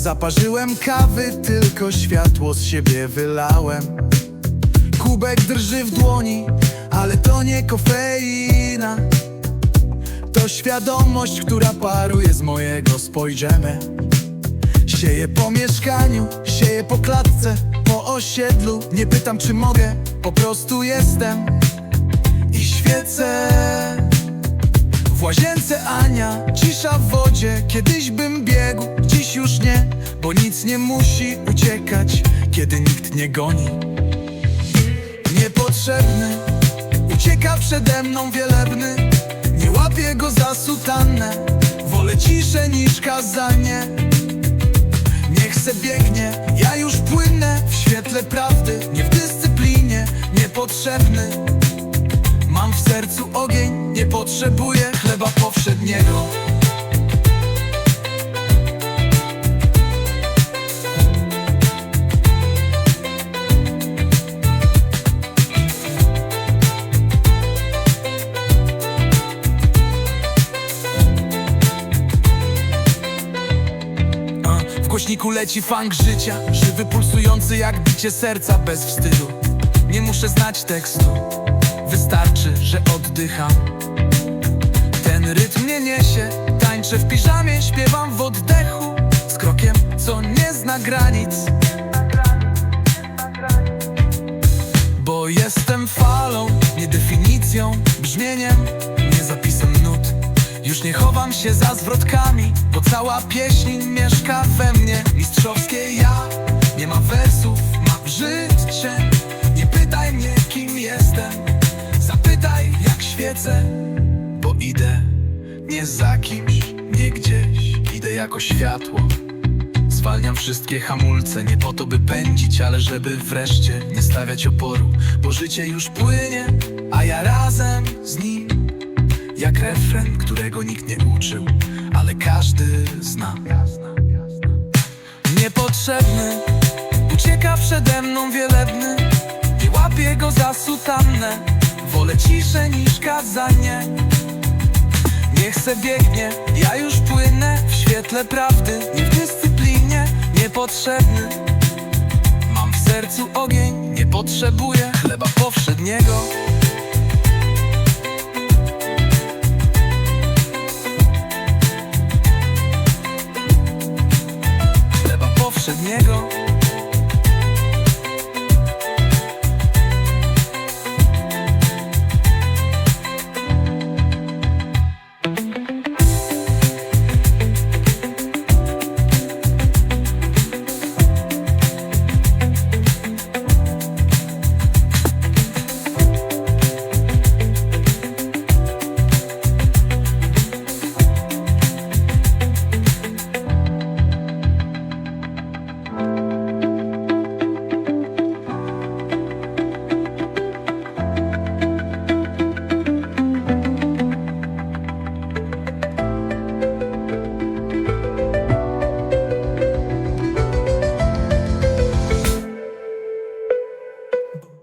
zaparzyłem kawy, tylko światło z siebie wylałem. Kubek drży w dłoni, ale to nie kofeina. To świadomość, która paruje z mojego spojrzenia Sieję po mieszkaniu, sieję po klatce, po osiedlu. Nie pytam czy mogę, po prostu jestem. I świecę w łazience Ania, cisza w wodzie. Kiedyś bym biegł, dziś już nie Bo nic nie musi uciekać Kiedy nikt nie goni. Niepotrzebny Ucieka przede mną wielebny. Nie łapię go za sutannę Wolę ciszę niż kazanie. Niech se biegnie, ja już płynę W świetle prawdy, nie w dyscyplinie Niepotrzebny nie potrzebuję chleba powszedniego. W głośniku leci funk życia Żywy, pulsujący jak bicie serca bez wstydu. Nie muszę znać tekstu Wystarczy, że oddycham Tańczę w piżamie, śpiewam w oddechu Z krokiem, co nie zna granic. Bo jestem falą, nie definicją Brzmieniem, nie zapisem nut. Już nie chowam się za zwrotkami Bo cała pieśń mieszka we mnie. Mistrzowskie ja, nie ma wersów Ma życie. Nie pytaj mnie kim jestem Zapytaj jak świecę nie za kimś, nie gdzieś Idę jako światło. Zwalniam wszystkie hamulce, nie po to by pędzić, ale żeby wreszcie nie stawiać oporu Bo życie już płynie, a ja razem z nim. Jak refren, którego nikt nie uczył, ale każdy zna. Niepotrzebny, ucieka przede mną wielebny. Nie łapię go za sutannę, wolę ciszę niż kazanie Niech se biegnie, ja już płynę w świetle prawdy. Nie w dyscyplinie, niepotrzebny. Mam w sercu ogień, nie potrzebuję chleba powszedniego. Chleba powszedniego